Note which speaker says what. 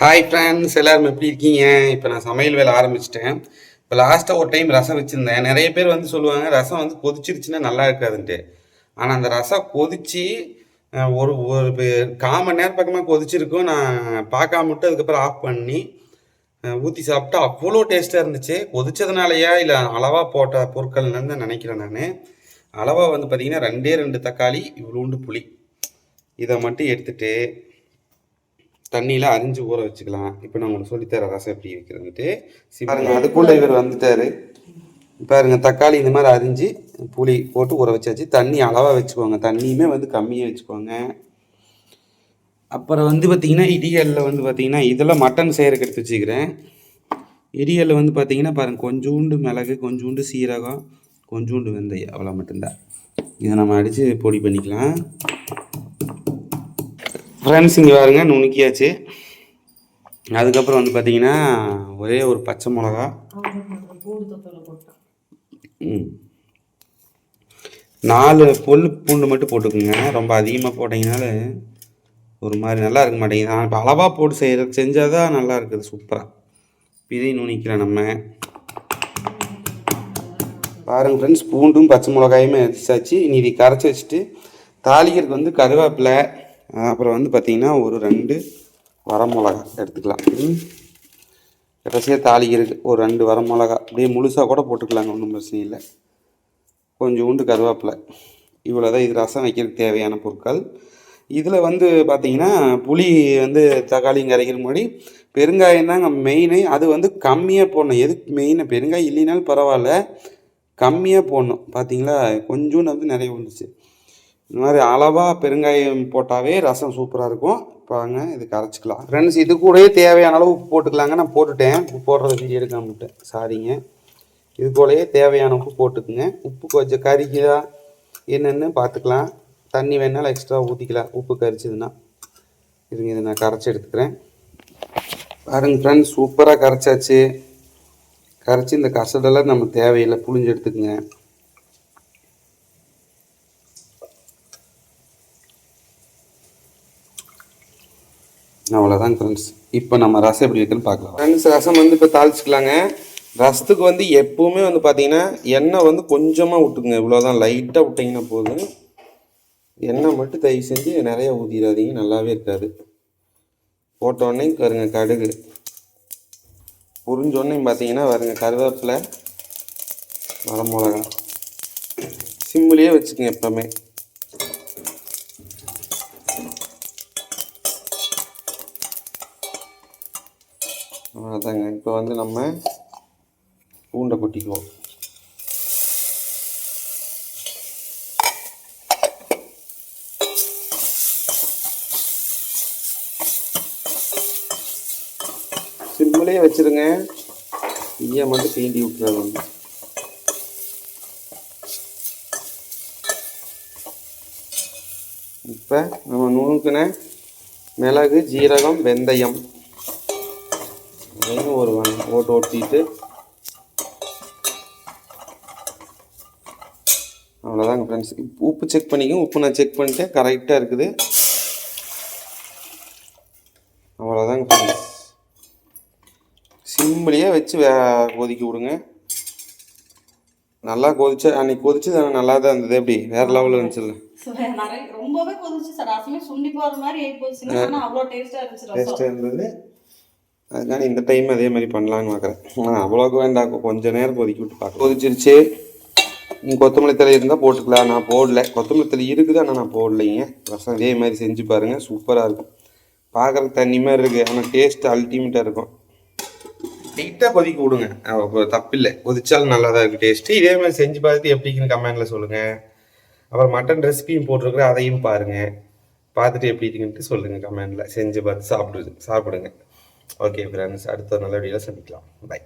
Speaker 1: Hi friends எல்லாரும் எப்படி இருக்கீங்க? இப்போ நான் சமையல் வேலை ஆரம்பிச்சிட்டேன். இப்போ லாஸ்ட்டாக ஒரு டைம் ரசம் வச்சுருந்தேன். நிறைய பேர் வந்து சொல்லுவாங்க ரசம் வந்து கொதிச்சிருச்சுன்னா நல்லா இருக்காதுன்ட்டு. ஆனால் அந்த ரசம் கொதிச்சு ஒரு ஒரு கால் மணி நேரம் பக்கமாக கொதிச்சிருக்கும். நான் பார்க்காம விட்டு அதுக்கப்புறம் ஆஃப் பண்ணி ஊற்றி சாப்பிட்டா அவ்வளோ டேஸ்ட்டாக இருந்துச்சு. கொதிச்சதுனாலயா இல்லை அளவாக போட்ட பொருட்கள்னு தான் நினைக்கிறேன் நான். அளவாக வந்து பார்த்தீங்கன்னா ரெண்டே ரெண்டு தக்காளி இவ்வளோண்டு புளி. இதை மட்டும் எடுத்துகிட்டு தண்ணியில் அரிஞ்சு ஊற வச்சுக்கலாம். இப்போ நான் உங்களுக்கு சொல்லித்தரேன் ரசம் எப்படி வைக்கிறதுன்ட்டு பாருங்க அதுக்குள்ள இவர் வந்துட்டாரு பாருங்க தக்காளி இந்த மாதிரி அரிஞ்சு புளி போட்டு ஊற வச்சாச்சு. தண்ணி அளவாக வச்சுக்கோங்க. தண்ணியுமே வந்து கம்மியாக வச்சுக்கோங்க. அப்புறம் வந்து பார்த்தீங்கன்னா இடியலில் வந்து பார்த்தீங்கன்னா இதெல்லாம் மட்டன் செய்கிறக்கு எடுத்து வச்சுக்கிறேன். இடியலில் வந்து பார்த்தீங்கன்னா பாருங்க கொஞ்சூண்டு மிளகு கொஞ்சூண்டு சீரகம் கொஞ்சூண்டு வெந்தயம் அவ்வளோ மட்டும்தான். இதை நம்ம அடித்து பொடி பண்ணிக்கலாம். ஃப்ரெண்ட்ஸ் இங்கே பாருங்க நுணுக்கியாச்சு. அதுக்கப்புறம் வந்து பார்த்தீங்கன்னா ஒரே ஒரு பச்சை மிளகா. நாலு புல் பூண்டு மட்டும் போட்டுக்கோங்க. ரொம்ப அதிகமாக போட்டிங்கனால ஒரு மாதிரி நல்லா இருக்க மாட்டேங்குது. நான் இப்போ அளவாக போட்டு செய்கிற செஞ்சால் தான் நல்லா இருக்குது சூப்பராக பிதை நுணிக்கிறேன் நம்ம. பாருங்கள் ஃப்ரெண்ட்ஸ் பூண்டும் பச்சை மிளகாயுமே அடிச்சாச்சு. இனி இதை கரைச்சி வச்சுட்டு தாளிக்கிறதுக்கு வந்து கருவேப்பிலை அப்புறம் வந்து பார்த்திங்கன்னா ஒரு ரெண்டு வரமிளகா எடுத்துக்கலாம். கடைசியாக கடைசியாக இருக்குது ஒரு ரெண்டு வரமிளகா. அப்படியே முழுசாக கூட போட்டுக்கலாங்க ஒன்றும் பிரச்சனை இல்லை. கொஞ்சோண்டு கருவேப்பிலை. இவ்வளோ தான் இது ரசம் வைக்கிறதுக்கு தேவையான பொருட்கள். இதில் வந்து பார்த்திங்கன்னா புளி வந்து தக்காளியும் கரைக்கிற முன்னாடி பெருங்காயம் தாங்க மெயினு அது வந்து கம்மியாக போடணும். எதுக்கு மெயினாக பெருங்காயம் இல்லைனாலும் பரவாயில்ல. கம்மியாக போடணும். பார்த்தீங்களா? கொஞ்சோண்டு வந்து நிறைய வந்துச்சு இந்த மாதிரி அளவாக பெருங்காயம் போட்டாவே ரசம் சூப்பராக இருக்கும். பாருங்க இது கரைச்சிக்கலாம் ஃப்ரெண்ட்ஸ் இது கூடயே தேவையான அளவு உப்பு போட்டுக்கலாங்க. நான் போட்டுட்டேன். உப்பு போடுறது வீடியோ சாரிங்க. இது கூடயே தேவையான உப்பு போட்டுக்குங்க. உப்பு கொஞ்சம் கறிக்குதா என்னென்னு பார்த்துக்கலாம். தண்ணி வேணாலும் எக்ஸ்ட்ரா ஊற்றிக்கலாம் உப்பு கரிச்சதுன்னா. இதுங்க இதை நான் கரைச்சி எடுத்துக்கிறேன். பாருங்கள் ஃப்ரெண்ட்ஸ் சூப்பராக கரைச்சாச்சு. கரைச்சி இந்த கசடெல்லாம் நம்ம தேவையில்லை. புளிஞ்சு எடுத்துக்கங்க. அவ்வளோதான் ஃப்ரெண்ட்ஸ் இப்போ நம்ம ரசம் எப்படி இருக்குன்னு பார்க்கலாம். ஃப்ரெண்ட்ஸ் ரசம் வந்து இப்போ தாளிச்சிக்கலாங்க. ரசத்துக்கு வந்து எப்பவுமே வந்து பார்த்தீங்கன்னா எண்ணெய் வந்து கொஞ்சமாக விட்டுக்குங்க இவ்வளோதான் லைட்டாக விட்டிங்கன்னா போதும். எண்ணெய் மட்டும் தயவு செஞ்சு நிறைய ஊதிடாதீங்க நல்லாவே இருக்காது. போட்டோடனே வருங்க கடுகு. புரிஞ்சோடனே பார்த்தீங்கன்னா வருங்க கருவேப்பிலை வரமிளகா. சிம்மிலேயே வச்சுக்கோங்க எப்போவுமே. அதாங்க இப்போ வந்து நம்ம பூண்டை கொட்டிக்குவோம். சிம்பிளே வச்சிருங்க. ஈய மட்டும் தீண்டி விட்டுறாங்க இப்போ நம்ம நுணுக்கின மிளகு ஜீரகம் வெந்தயம். அதையும் ஒரு ஓட்டு ஓட்டிட்டு. அவ்வளோதாங்க ஃப்ரெண்ட்ஸ் உப்பு செக் பண்ணிக்கோங்க உப்பு நான் செக் பண்ணிட்டேன். கரெக்டாக இருக்குது. அவ்வளோதாங்க ஃப்ரெண்ட்ஸ் சிம்மிலேயே வச்சு வே கொதிக்க விடுங்க. நல்லா கொதிச்சா அன்னைக்கு கொதிச்சு நல்லா தான் இருந்தது. எப்படி? வேறு லெவலில் இருந்துச்சுல்ல.
Speaker 2: ரொம்பவே கொதிச்சு சார். ரசமே சுண்டி போற மாதிரி ஆகி போச்சுங்க ஆனா அவ்வளவு டேஸ்டா இருந்துச்சு
Speaker 1: டேஸ்ட்டாக இருந்தது. அதனால இந்த டைம் அதே மாதிரி பண்ணலான்னு பார்க்குறேன் ஆனால் அவ்வளோக்கு வேண்டாம். கொஞ்ச நேரம் கொதிக்க விட்டு பார்க்க கொதிச்சிருச்சு. கொத்தமல்லி தழை இருந்தால் போட்டுக்கலாம். நான் போடல. கொத்தமல்லி தலை இருக்குது? ஆனால் நான் போடலைங்க ரசம் இதே மாதிரி செஞ்சு பாருங்கள் சூப்பராக இருக்கும். பார்க்குறதுக்கு தண்ணி மாதிரி இருக்குது ஆனால் டேஸ்ட் அல்டிமேட்டாக இருக்கும். லைட்டாக கொதிக்க விடுங்க. தப்பில்லை. கொதிச்சாலும் நல்லா தான் இருக்குது டேஸ்ட்டு இதே மாதிரி செஞ்சு பார்த்துட்டு எப்படின்னு கமெண்டில் சொல்லுங்கள் அப்புறம் மட்டன் ரெசிபியும் போட்டிருக்குற அதையும் பாருங்கள் பார்த்துட்டு எப்படி இருக்குன்ட்டு சொல்லுங்கள் கமெண்டில் செஞ்சு பார்த்து சாப்பிடுது சாப்பிடுங்க. ஓகே ஃப்ரெண்ட்ஸ் அடுத்த நல்ல வீடியோவில் சந்திக்கலாம். பை